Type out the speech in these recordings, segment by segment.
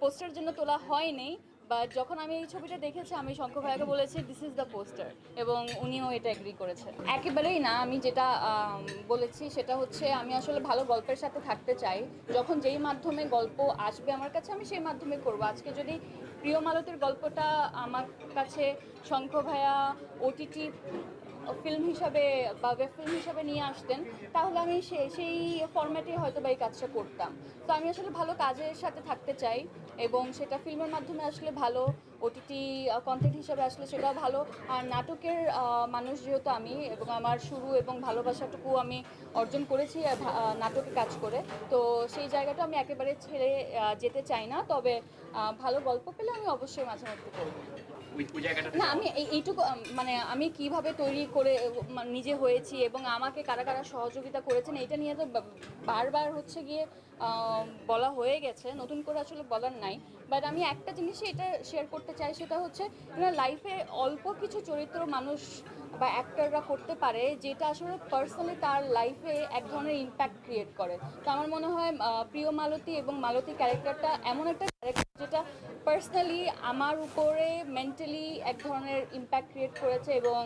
Poster জন্য তোলা হয়নি বাট যখন আমি এই ছবিটা দেখেছি, আমি শঙ্কর ভাইয়াকে বলেছি দিস ইজ দ্য পোস্টার এবং উনিও এটা এগ্রি করেছে একেবারেই না, আমি যেটা বলেছি সেটা হচ্ছে, আমি আসলে ভালো গল্পের সাথে থাকতে চাই। যখন যেই মাধ্যমে গল্প আসবে আমার কাছে, আমি সেই মাধ্যমে করব। আজকে যদি প্রিয় মালতের গল্পটা আমার কাছে শঙ্খ ভাইয়া ওটিটি ফিল্ম হিসাবে বা ওয়েব ফিল্ম হিসাবে নিয়ে আসতেন, তাহলে আমি সেই ফরম্যাটে হয়তো বা এই কাজটা করতাম। তো আমি আসলে ভালো কাজের সাথে থাকতে চাই এবং সেটা ফিল্মের মাধ্যমে আসলে ভালো ওটিটি কন্টেন্ট হিসাবে আসলে সেটা ভালো। আর নাটকের মানুষ যেহেতু আমি এবং আমার শুরু এবং ভালোবাসাটুকু আমি অর্জন করেছি নাটকে কাজ করে, তো সেই জায়গাটা আমি একেবারে ছেড়ে যেতে চাই না। তবে ভালো গল্প পেলে আমি অবশ্যই মাঝে মধ্যে করব। না আমি এই- এইটুকু মানে আমি কীভাবে তৈরি করে নিজে হয়েছি এবং আমাকে কারা কারা সহযোগিতা করেছেন এটা নিয়ে তো বারবার হচ্ছে গিয়ে বলা হয়ে গেছে, নতুন করে আসলে বলার নাই। বাট আমি একটা জিনিসই এটা শেয়ার করতে চাই, সেটা হচ্ছে লাইফে অল্প কিছু চরিত্র মানুষ বা অ্যাক্টররা করতে পারে, যেটা আসলে পার্সোনালি তার লাইফে এক ধরনের ইম্প্যাক্ট ক্রিয়েট করে। তো আমার মনে হয় প্রিয় মালতী এবং মালতী ক্যারেক্টারটা এমন একটা ক্যারেক্টার যেটা পার্সোনালি আমার উপরে মেন্টালি এক ধরনের ইম্প্যাক্ট ক্রিয়েট করেছে এবং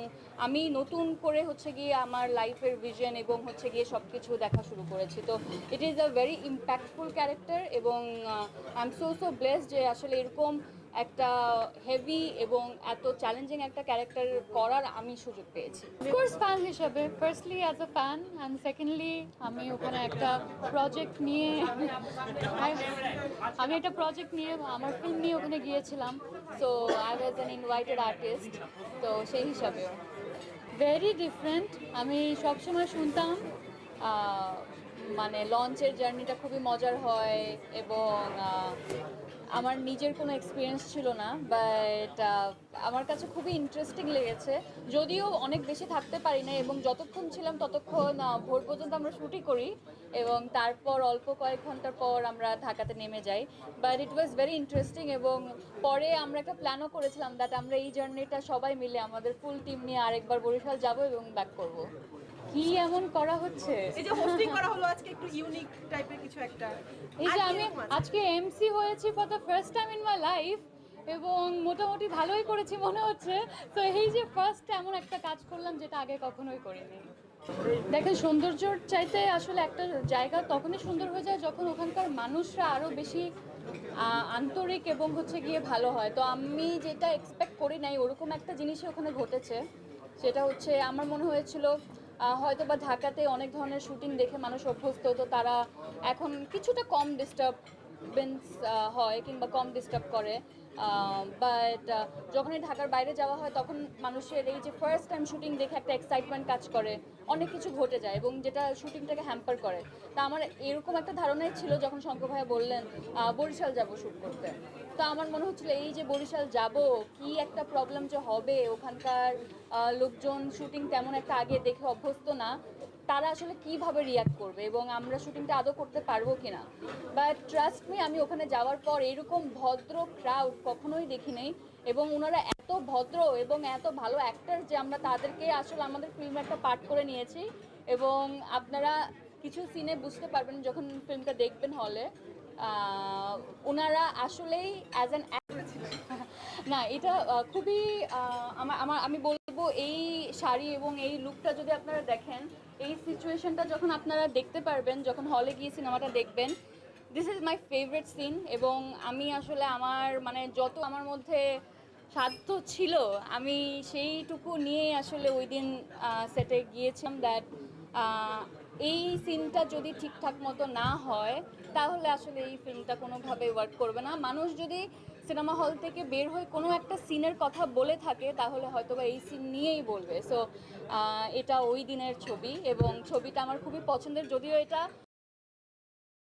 আমি নতুন করে হচ্ছে গিয়ে আমার লাইফের ভিজন এবং হচ্ছে গিয়ে সব কিছু দেখা শুরু করেছি। তো it is a very impactful character এবং I am so so bless যে আসলে এরকম একটা হেভি এবং এত চ্যালেঞ্জিং একটা ক্যারেক্টার করার আমি সুযোগ পেয়েছি। কোর্স ফ্যান হিসেবে firstly as a fan and secondly আমি ওখানে একটা প্রজেক্ট নিয়ে আমি একটা প্রজেক্ট নিয়ে, আমার ফিল্ম নিয়ে ওখানে গিয়েছিলাম। So I was an invited artist তো সেই হিসাবেও ভেরি ডিফারেন্ট আমি সবসময় শুনতাম মানে লঞ্চের জার্নিটা খুবই মজার হয় এবং আমার নিজের কোনো এক্সপিরিয়েন্স ছিল না বাট আমার কাছে খুবই ইন্টারেস্টিং লেগেছে। যদিও অনেক বেশি থাকতে পারি না এবং যতক্ষণ ছিলাম ততক্ষণ ভোর পর্যন্ত আমরা শুটই করি এবং তারপর অল্প কয়েক ঘণ্টার পর আমরা ঢাকাতে নেমে যাই। But it was very interesting এবং পরে আমরা একটা প্ল্যানও করেছিলাম দ্যাট আমরা এই জার্নিটা সবাই মিলে, আমাদের ফুল টিম নিয়ে আরেকবার বরিশাল যাব এবং ব্যাক করব। কি এমন করা হচ্ছে? এই যে হোস্টিং করা হলো আজকে একটু ইউনিক টাইপের কিছু একটা। এই যে আমি আজকে এমসি হয়েছি for the first time in my life এবং মোটামুটি ভালোই করেছি মনে হচ্ছে। তো এই যে ফার্স্ট এমন একটা কাজ করলাম যেটা আগে কখনোই করিনি। দেখেন সৌন্দর্যর চাইতে আসলে একটা জায়গা তখনই সুন্দর হয়ে যায় যখন ওখানকার মানুষরা আরও বেশি আন্তরিক এবং হচ্ছে গিয়ে ভালো হয়। তো আমি যেটা এক্সপেক্ট করি নাই ওরকম একটা জিনিসই ওখানে ঘটেছে। সেটা হচ্ছে আমার মনে হয়েছিল হয়তো বা ঢাকাতে অনেক ধরনের শুটিং দেখে মানুষ অভ্যস্ত, তো তারা এখন কিছুটা কম ডিস্টার্বেন্স হয় কিংবা কম ডিস্টার্ব করে। বাট যখনই ঢাকার বাইরে যাওয়া হয়, তখন মানুষের এই যে ফার্স্ট টাইম শুটিং দেখে একটা এক্সাইটমেন্ট কাজ করে। অনেক কিছু ঘটে যায় এবং যেটা শুটিংটাকে হ্যাম্পার করে। তা আমার এরকম একটা ধারণাই ছিল যখন শঙ্কর ভাইয়া বললেন বরিশাল যাব শ্যুট করতে। তো আমার মনে হচ্ছিল, এই যে বরিশাল যাব, কি একটা প্রবলেম যে হবে? ওখানকার লোকজন শুটিং তেমন একটা আগে দেখে অভ্যস্ত না। তারা আসলে কীভাবে রিয়াক্ট করবে এবং আমরা শুটিংটা আদৌ করতে পারব কিনা? বাট ট্রাস্ট মি আমি ওখানে যাওয়ার পর এরকম ভদ্র ক্রাউড কখনোই দেখি নেই এবং ওনারা এত ভদ্র এবং এত ভালো অ্যাক্টার যে আমরা তাদেরকে আসলে আমাদের ফিল্মে একটা পার্ট করে নিয়েছি এবং আপনারা কিছু সিনে বুঝতে পারবেন যখন ফিল্মটা দেখবেন হলে ওনারা আসলেই অ্যাজ অ্যান না, এটা খুবই আমার আমার আমি বলব এই শাড়ি এবং এই লুকটা যদি আপনারা দেখেন, এই সিচুয়েশনটা যখন আপনারা দেখতে পারবেন, যখন হলে গিয়ে সিনেমাটা দেখবেন this is my favourite scene এবং আমি আসলে আমার মানে যত আমার মধ্যে সাধ্য ছিল, আমি সেইটুকু নিয়ে আসলে ওই দিন সেটে গিয়েছিলাম দ্যাট এই সিনটা যদি ঠিকঠাক মতো না হয়, তাহলে আসলে এই ফিল্মটা কোনোভাবে ওয়ার্ক করবে না। মানুষ যদি সিনেমা হল থেকে বের হয়ে কোনো একটা সিনের কথা বলে থাকে, তাহলে হয়তো বা এই সিন নিয়েই বলবে। সো এটা ওই দিনের ছবি এবং ছবিটা আমার খুবই পছন্দের। যদিও এটা